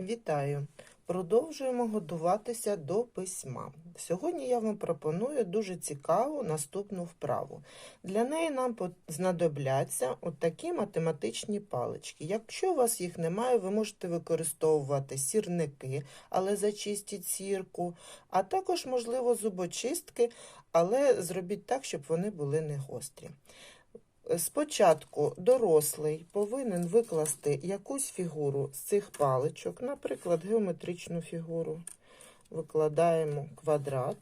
Вітаю! Продовжуємо готуватися до письма. Сьогодні я вам пропоную дуже цікаву наступну вправу. Для неї нам знадобляться от такі математичні палички. Якщо у вас їх немає, ви можете використовувати сірники, але зачистіть сірку, а також, можливо, зубочистки, але зробіть так, щоб вони були не гострі. Спочатку дорослий повинен викласти якусь фігуру з цих паличок, наприклад, геометричну фігуру. Викладаємо квадрат.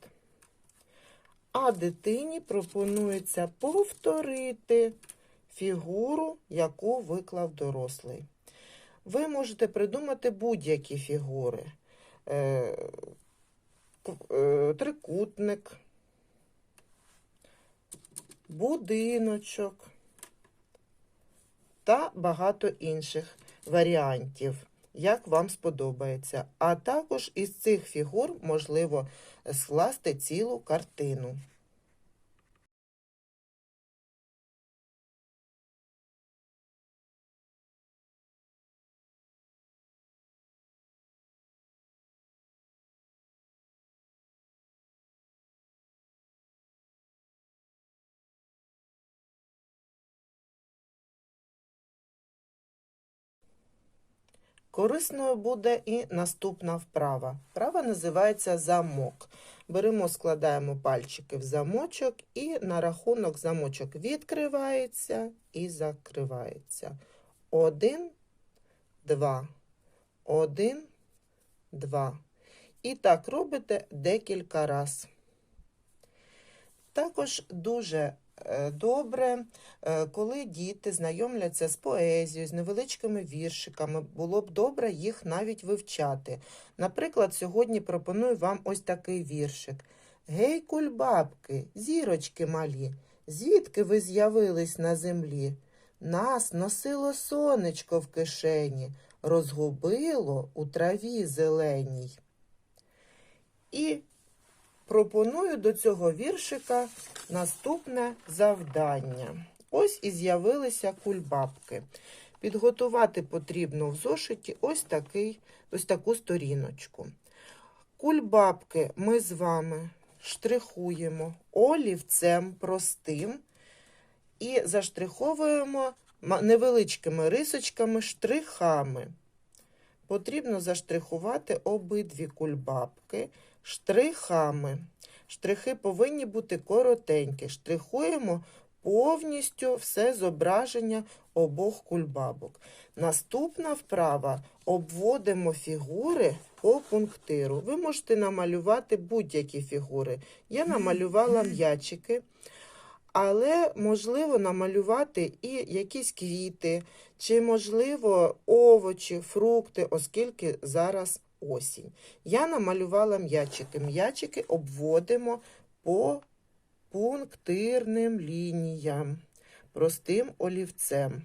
А дитині пропонується повторити фігуру, яку виклав дорослий. Ви можете придумати будь-які фігури. Е, е, Трикутник, будиночок та багато інших варіантів, як вам сподобається. А також із цих фігур можливо скласти цілу картину. Корисною буде і наступна вправа. Вправа називається замок. Беремо, складаємо пальчики в замочок, і на рахунок замочок відкривається і закривається. Один, два, один, два. І так робите декілька разів. Також дуже е, добре, е, коли діти знайомляться з поезією, з невеличкими віршиками, було б добре їх навіть вивчати. Наприклад, сьогодні пропоную вам ось такий віршик. Гей, кульбабки, зірочки малі, звідки ви з'явились на землі? Нас носило сонечко в кишені, розгубило у траві зеленій. І пропоную до цього віршика наступне завдання. Ось і з'явилися кульбабки. Підготувати потрібно в зошиті ось, такий, ось таку сторіночку. Кульбабки ми з вами штрихуємо олівцем простим і заштриховуємо невеличкими рисочками, штрихами. Потрібно заштрихувати обидві кульбабки штрихами. Штрихи повинні бути коротенькі. Штрихуємо повністю все зображення обох кульбабок. Наступна вправа обводимо фігури по пунктиру. Ви можете намалювати будь-які фігури. Я намалювала м'ячики, але можливо намалювати і якісь квіти, чи, можливо, овочі, фрукти, оскільки зараз осінь. Я намалювала м'ячики. М'ячики обводимо по пунктирним лініям простим олівцем.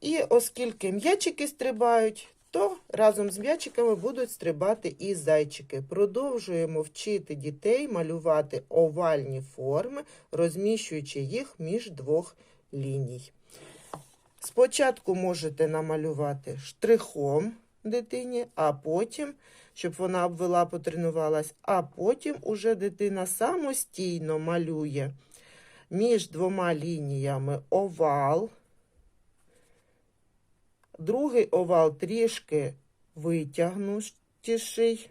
І оскільки м'ячики стрибають, то разом з м'ячиками будуть стрибати і зайчики. Продовжуємо вчити дітей малювати овальні форми, розміщуючи їх між двох ліній. Спочатку можете намалювати штрихом дитині, а потім, щоб вона обвела, потренувалась, а потім уже дитина самостійно малює між двома лініями овал. Другий овал трішки витягнутіший.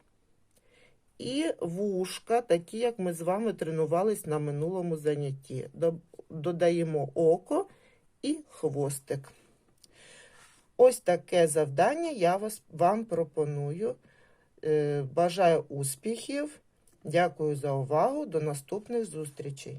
І вушка, такі, як ми з вами тренувались на минулому занятті. Додаємо око і хвостик. Ось таке завдання я вас, вам пропоную. Е, Бажаю успіхів. Дякую за увагу. До наступних зустрічей.